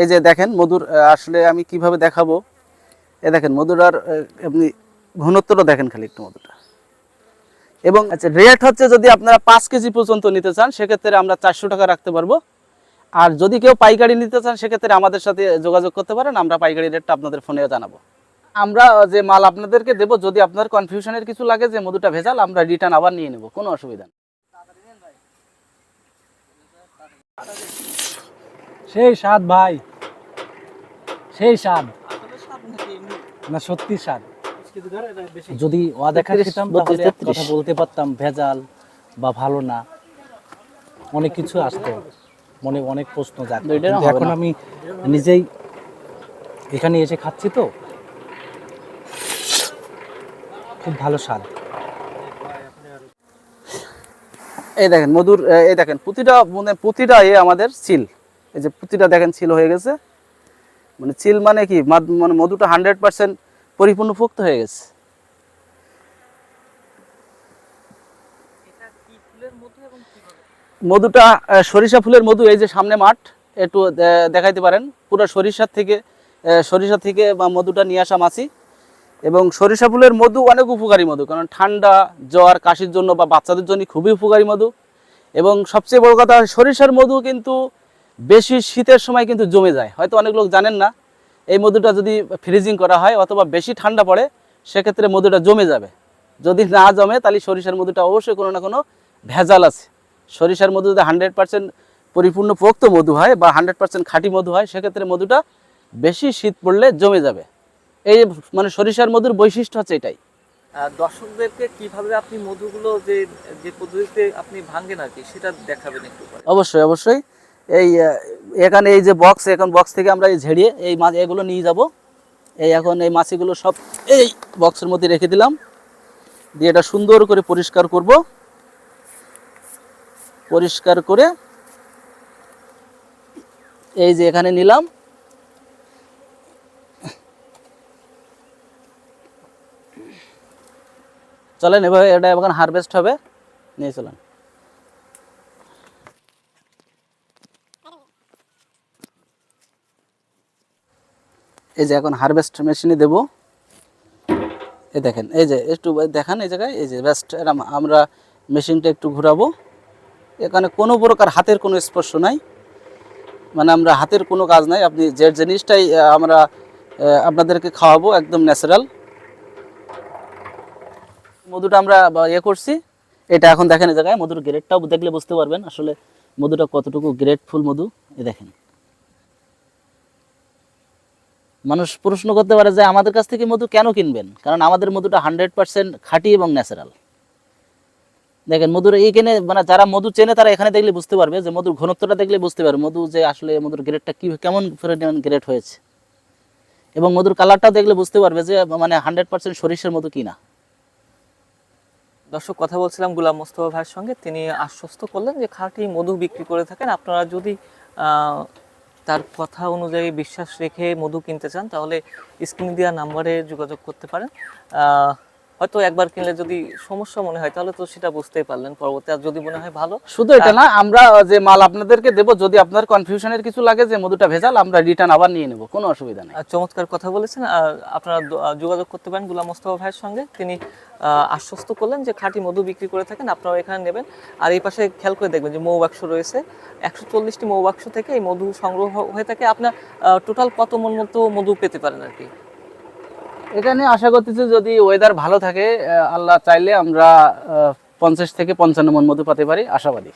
এই যে দেখেন, মধুর আসলে আমি কীভাবে দেখাবো? এ দেখেন মধুর আর আপনি ঘনত্বটা দেখেন খালি একটু মধুটা এবং আচ্ছা রেট হচ্ছে যদি আপনারা পাঁচ কেজি পর্যন্ত নিতে চান, সেক্ষেত্রে আমরা চারশো টাকা রাখতে পারব। আর যদি কেউ পাইকারি নিতে চান, সেক্ষেত্রে আমাদের সাথে যোগাযোগ করতে পারেন, আমরা পাইকারি রেটটা আপনাদের ফোনে জানাব। আমরা যে মাল আপনাদেরকে দেবো, যদি আপনার কনফিউশনের কিছু লাগে যে মধুটা ভেজাল, আমরা রিটার্ন আবার নিয়ে নেব, কোনো অসুবিধা নেই। সেই সাত ভাই। সেই স্বাদ। না সত্যি স্বাদ। যদি অদেখা খেতাম তাহলে কথা বলতে পারতাম ভেজাল বা ভালো না। অনেক কিছু আসতো। মনে অনেক প্রশ্ন জাগতো। এখন আমি নিজেই এখানে এসে খাচ্ছি তো। খুব ভালো স্বাদ। এই দেখেন মধুর এই দেখেন প্রতিটা মানে প্রতিটা এ আমাদের চিল এই যে প্রতিটা দেখেন চিল হয়ে গেছে। মানে চিল মানে কি? মানে মধুটা হান্ড্রেড পার্সেন্ট পরিপূর্ণ পুক্ত হয়ে গেছে। মধুটা সরিষা ফুলের মধু, এই যে সামনে মাঠ, একটু দেখাইতে পারেন। পুরো সরিষার থেকে সরিষা থেকে, বা মধুটা নিয়ে আসা মাছি। এবং সরিষা ফুলের মধু অনেক উপকারী মধু, কারণ ঠান্ডা, জ্বর, কাশির জন্য বা বাচ্চাদের জন্য খুবই উপকারী মধু। এবং সবচেয়ে বড় কথা, সরিষার মধু কিন্তু বেশি শীতের সময় কিন্তু জমে যায়। হয়তো অনেক লোক জানেন না এই মধুটা যদি ফ্রিজিং করা হয় অথবা বেশি ঠান্ডা পড়ে সেক্ষেত্রে মধুটা জমে যাবে। যদি না জমে তাহলে সরিষার মধুটা অবশ্যই কোনো না কোনো ভেজাল আছে। সরিষার মধু যদি হান্ড্রেড পার্সেন্ট পরিপূর্ণ পোক্ত মধু হয় বা হান্ড্রেড পার্সেন্ট খাঁটি মধু হয় সেক্ষেত্রে মধুটা বেশি শীত পড়লে জমে যাবে। এই মানে সরিষার মধুর বৈশিষ্ট্য হচ্ছে এটাই। দর্শকদেরকে কীভাবে আপনি মধুগুলো যে যে পদ্ধতিতে আপনি ভাঙেন আর কি সেটা দেখাবেন একটু অবশ্যই অবশ্যই। এই এখানে এই যে বক্স এখন বক্স থেকে আমরা এই ঝেড়িয়ে এই মাছ এগুলো নিয়ে যাব। এই এখন এই মাছিগুলো সব এই বক্সের মধ্যে রেখে দিলাম। দিয়ে এটা সুন্দর করে পরিষ্কার করব। পরিষ্কার করে এই যে এখানে নিলাম। চলেন এভাবে এটা এখন হারভেস্ট হবে। নিয়ে চলেন। এই যে এখন হারভেস্ট মেশিনে দেব। এই দেখেন, এই যে একটু দেখান এই জায়গায়, এই যে বেস্ট আমরা মেশিনটা একটু ঘোরাবো। এখানে কোনো প্রকার হাতের কোনো স্পর্শ নাই। মানে আমরা হাতের কোনো কাজ নাই। আপনি যে জিনিসটাই আমরা আপনাদেরকে খাওয়াবো একদম ন্যাচারাল মধুটা আমরা ইয়ে করছি। এটা এখন দেখেন এই জায়গায়, মধুর গ্রেডটাও দেখলে বুঝতে পারবেন আসলে মধুটা কতটুকু গ্রেটফুল মধু। এ দেখেন। মানুষ প্রশ্ন করতে পারে যে আমাদের কাছ থেকে মধু কেন কিনবেন? কারণ আমাদের মধুটা হান্ড্রেড পার্সেন্ট খাঁটি এবং ন্যাচারাল দেখেন, মধুর এইখানে মানে যারা মধু চেনে তারা এখানে দেখলে বুঝতে পারবে যে মধুর ঘনত্বটা দেখলে বুঝতে পারবে মধু যে আসলে মধুর গ্রেডটা কি, কেমন গ্রেড হয়েছে। এবং মধুর কালারটাও দেখলে বুঝতে পারবে যে মানে হান্ড্রেড পার্সেন্ট সরিষার মধু কিনা। দর্শক, কথা বলছিলাম গুলাম মোস্তফা ভাইয়ের সঙ্গে। তিনি আশ্বস্ত করলেন যে খাঁটি মধু বিক্রি করে থাকেন। আপনারা যদি তার কথা অনুযায়ী বিশ্বাস রেখে মধু কিনতে চান, তাহলে স্ক্রিন দেওয়া নাম্বারে যোগাযোগ করতে পারেন। হয়তো একবার কিনলে যদি সমস্যা মনে হয় তাহলে তো সেটা বুঝতেই পারলেন পরবর্তী। আর যদি মনে হয় ভালো শুধু এটা না আমরা যে মাল আপনাদেরকে দেবো যদি আপনার কনফিউশনের কিছু লাগে যে মধুটা ভেজাল আমরা রিটার্ন আবার নিয়ে নেব কোনো অসুবিধা নেই। চমৎকার কথা বলেছেন আপনারা যোগাযোগ করতে পারেন গুলাম মোস্তফা ভাইয়ের সঙ্গে। তিনি আশ্বস্ত করলেন যে খাঁটি মধু বিক্রি করে থাকেন আপনারা এখানে নেবেন। আর এই পাশে খেয়াল করে দেখবেন যে মৌ বাক্স রয়েছে একশো চল্লিশটি মৌ বাক্স থেকে এই মধু সংগ্রহ হয়ে থাকে। আপনার টোটাল কত মন মতো মধু পেতে পারেন আর কি? এখানে আশা করতেছি যদি ওয়েদার ভালো থাকে আল্লাহ চাইলে আমরা পঞ্চাশ থেকে পঞ্চান্ন মন মধু পাতে পারি, আশাবাদী।